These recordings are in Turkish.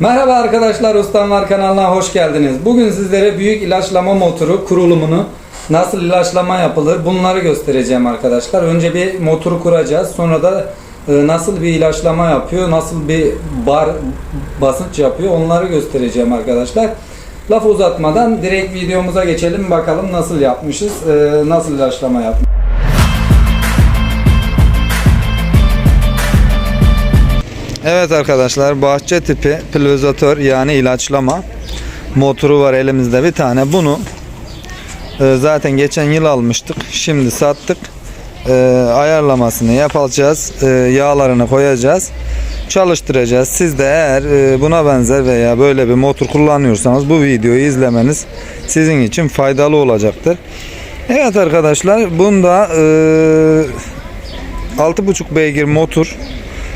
Merhaba arkadaşlar Ustam Var kanalına hoş geldiniz. Bugün sizlere büyük ilaçlama motoru kurulumunu nasıl ilaçlama yapılır bunları göstereceğim arkadaşlar. Önce bir motoru kuracağız. Sonra da e, nasıl bir ilaçlama yapıyor, nasıl bir bar basınç yapıyor onları göstereceğim arkadaşlar. Laf uzatmadan direkt videomuza geçelim bakalım nasıl yapmışız, e, nasıl ilaçlama yapmışız. Evet arkadaşlar bahçe tipi pulverizatör yani ilaçlama motoru var elimizde bir tane. Bunu e, zaten geçen yıl almıştık. Şimdi sattık. E, ayarlamasını yapacağız. E, yağlarını koyacağız. Çalıştıracağız. Siz de eğer buna benzer veya böyle bir motor kullanıyorsanız bu videoyu izlemeniz sizin için faydalı olacaktır. Evet arkadaşlar bunda e, 6.5 beygir motor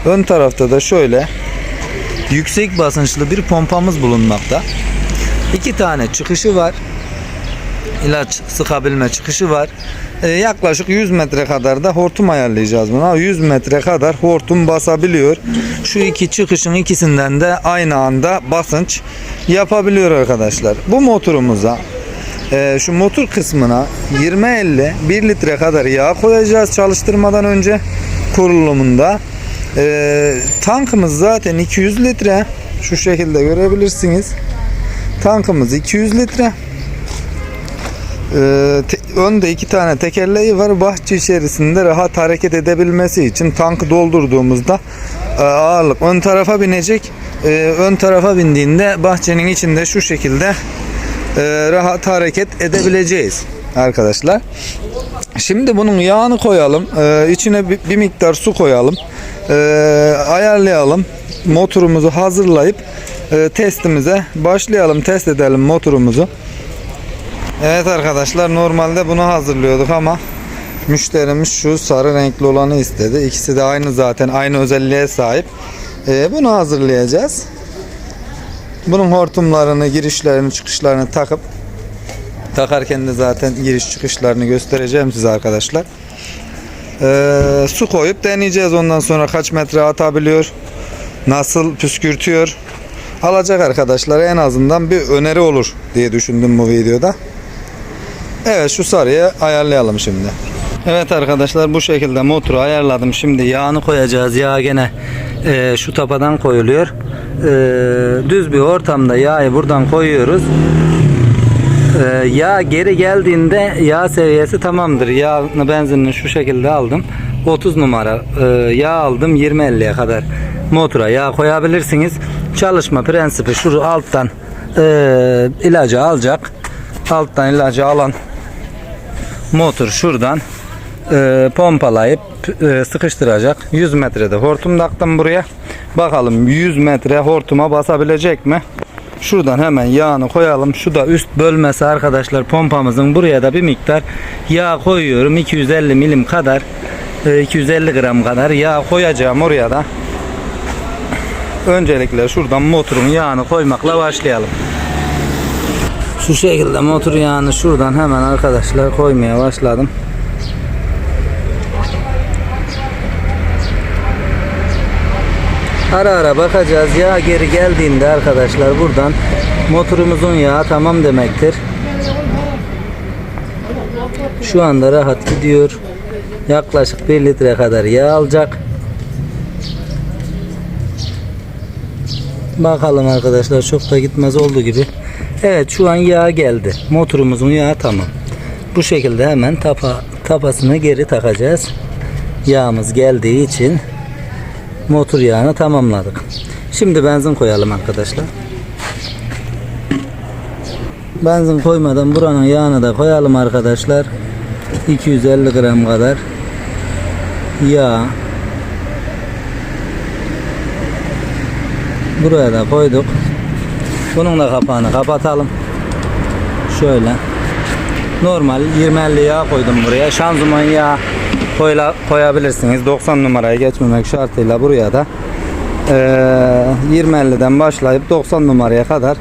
Ön tarafta da şöyle yüksek basınçlı bir pompamız bulunmakta. İki tane çıkışı var. İlaç sıkabilme çıkışı var. Ee, yaklaşık 100 metre kadar da hortum ayarlayacağız buna. 100 metre kadar hortum basabiliyor. Şu iki çıkışın ikisinden de aynı anda basınç yapabiliyor arkadaşlar. Bu motorumuza e, şu motor kısmına 20-50 1 litre kadar yağ koyacağız çalıştırmadan önce kurulumunda. Ee, tankımız zaten 200 litre. Şu şekilde görebilirsiniz. Tankımız 200 litre. Ee, te- önde iki tane tekerleği var. Bahçe içerisinde rahat hareket edebilmesi için tankı doldurduğumuzda e, ağırlık ön tarafa binecek. Ee, ön tarafa bindiğinde bahçenin içinde şu şekilde e, rahat hareket edebileceğiz arkadaşlar. Şimdi bunun yağını koyalım. Ee, içine bir, bir miktar su koyalım. Ee, ayarlayalım. Motorumuzu hazırlayıp e, testimize başlayalım. Test edelim motorumuzu. Evet arkadaşlar normalde bunu hazırlıyorduk ama müşterimiz şu sarı renkli olanı istedi. İkisi de aynı zaten aynı özelliğe sahip. Ee, bunu hazırlayacağız. Bunun hortumlarını, girişlerini, çıkışlarını takıp Takarken de zaten giriş çıkışlarını göstereceğim size arkadaşlar. Ee, su koyup deneyeceğiz ondan sonra kaç metre atabiliyor. Nasıl püskürtüyor. Alacak arkadaşlar en azından bir öneri olur diye düşündüm bu videoda. Evet şu sarıyı ayarlayalım şimdi. Evet arkadaşlar bu şekilde motoru ayarladım. Şimdi yağını koyacağız. Yağ gene e, şu tapadan koyuluyor. E, düz bir ortamda yağı buradan koyuyoruz. Ee, yağ geri geldiğinde yağ seviyesi tamamdır. Yağını benzinini şu şekilde aldım. 30 numara e, yağ aldım 20-50'ye kadar motora yağ koyabilirsiniz. Çalışma prensibi şu alttan e, ilacı alacak. Alttan ilacı alan motor şuradan e, pompalayıp sıkıştıracak. 100 metrede hortum taktım buraya. Bakalım 100 metre hortuma basabilecek mi? Şuradan hemen yağını koyalım. Şu da üst bölmesi arkadaşlar pompamızın. Buraya da bir miktar yağ koyuyorum. 250 milim kadar e, 250 gram kadar yağ koyacağım oraya da. Öncelikle şuradan motorun yağını koymakla başlayalım. Şu şekilde motor yağını şuradan hemen arkadaşlar koymaya başladım. Ara ara bakacağız. Yağ geri geldiğinde arkadaşlar buradan motorumuzun yağı tamam demektir. Şu anda rahat gidiyor. Yaklaşık 1 litre kadar yağ alacak. Bakalım arkadaşlar çok da gitmez oldu gibi. Evet şu an yağ geldi. Motorumuzun yağı tamam. Bu şekilde hemen tapa, tapasını geri takacağız. Yağımız geldiği için motor yağını tamamladık. Şimdi benzin koyalım arkadaşlar. Benzin koymadan buranın yağını da koyalım arkadaşlar. 250 gram kadar yağ. Buraya da koyduk. Bunun da kapağını kapatalım. Şöyle. Normal 20-50 yağ koydum buraya. Şanzıman yağı koyla, koyabilirsiniz. 90 numarayı geçmemek şartıyla buraya da eee 20-50'den başlayıp 90 numaraya kadar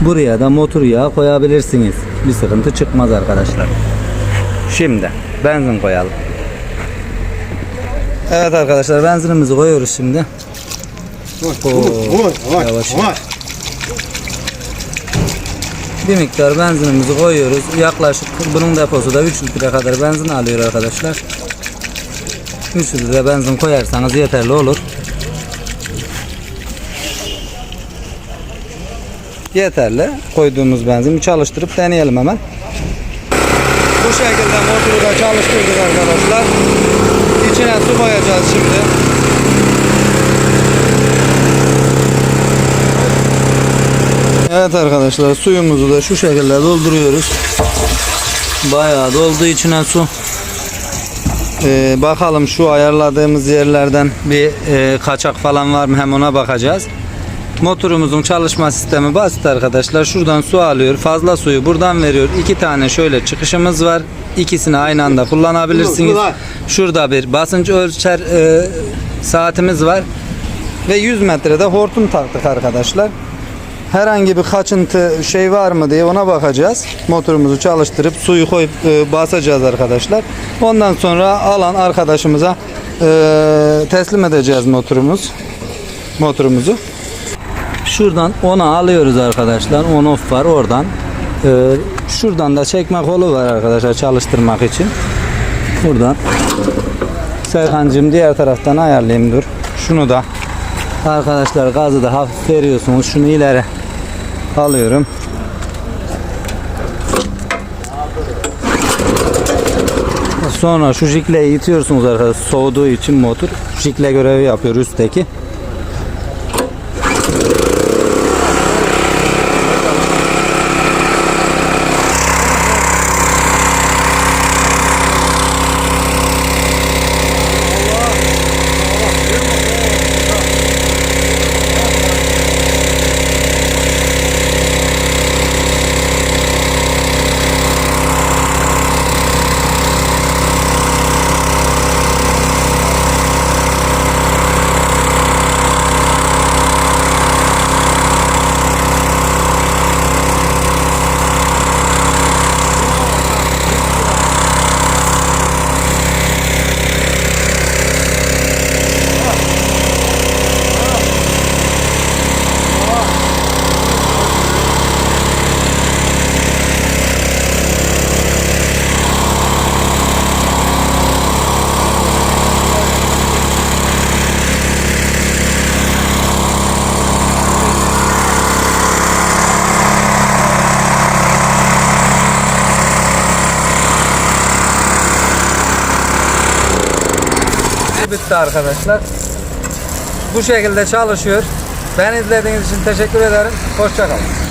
buraya da motor yağı koyabilirsiniz. Bir sıkıntı çıkmaz arkadaşlar. Şimdi benzin koyalım. Evet arkadaşlar benzinimizi koyuyoruz şimdi. Oo, yavaş. Bir miktar benzinimizi koyuyoruz. Yaklaşık bunun deposu da 3 litre kadar benzin alıyor arkadaşlar. 3 litre benzin koyarsanız yeterli olur. Yeterli. Koyduğumuz benzin bir çalıştırıp deneyelim hemen. Bu şekilde motoru da çalıştırdık arkadaşlar. İçine su koyacağız şimdi. Evet arkadaşlar suyumuzu da şu şekilde dolduruyoruz. Bayağı doldu içine su. Ee, bakalım şu ayarladığımız yerlerden bir e, kaçak falan var mı hem ona bakacağız. Motorumuzun çalışma sistemi basit arkadaşlar. Şuradan su alıyor. Fazla suyu buradan veriyor. İki tane şöyle çıkışımız var. İkisini aynı anda kullanabilirsiniz. Şurada bir basınç ölçer e, saatimiz var. Ve 100 metrede hortum taktık arkadaşlar. Herhangi bir kaçıntı şey var mı diye ona bakacağız. Motorumuzu çalıştırıp suyu koyup e, basacağız arkadaşlar. Ondan sonra alan arkadaşımıza e, teslim edeceğiz motorumuz. Motorumuzu. Şuradan ona alıyoruz arkadaşlar. On off var oradan. E, şuradan da çekme kolu var arkadaşlar çalıştırmak için. Buradan. Serkancığım diğer taraftan ayarlayayım dur. Şunu da Arkadaşlar gazı da hafif veriyorsunuz. Şunu ileri alıyorum. Sonra şu jikleyi itiyorsunuz arkadaşlar. Soğuduğu için motor jikle görevi yapıyor üstteki. Bitti arkadaşlar. Bu şekilde çalışıyor. Ben izlediğiniz için teşekkür ederim. Hoşçakalın.